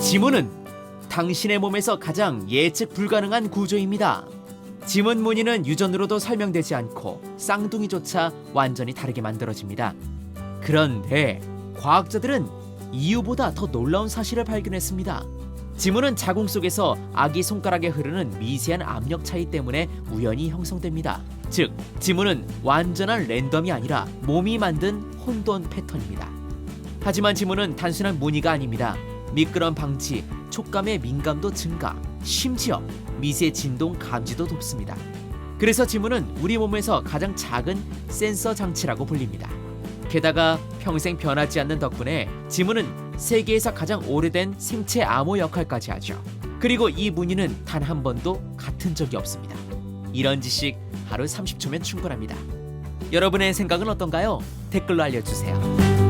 지문은 당신의 몸에서 가장 예측 불가능한 구조입니다. 지문 무늬는 유전으로도 설명되지 않고 쌍둥이조차 완전히 다르게 만들어집니다. 그런데 과학자들은 이유보다 더 놀라운 사실을 발견했습니다. 지문은 자궁 속에서 아기 손가락에 흐르는 미세한 압력 차이 때문에 우연히 형성됩니다. 즉, 지문은 완전한 랜덤이 아니라 몸이 만든 혼돈 패턴입니다. 하지만 지문은 단순한 무늬가 아닙니다. 미끄럼 방지, 촉감의 민감도 증가, 심지어 미세 진동 감지도 돕습니다. 그래서 지문은 우리 몸에서 가장 작은 센서 장치라고 불립니다. 게다가 평생 변하지 않는 덕분에 지문은 세계에서 가장 오래된 생체 암호 역할까지 하죠. 그리고 이 무늬는 단 한 번도 같은 적이 없습니다. 이런 지식 하루 30초면 충분합니다. 여러분의 생각은 어떤가요? 댓글로 알려주세요.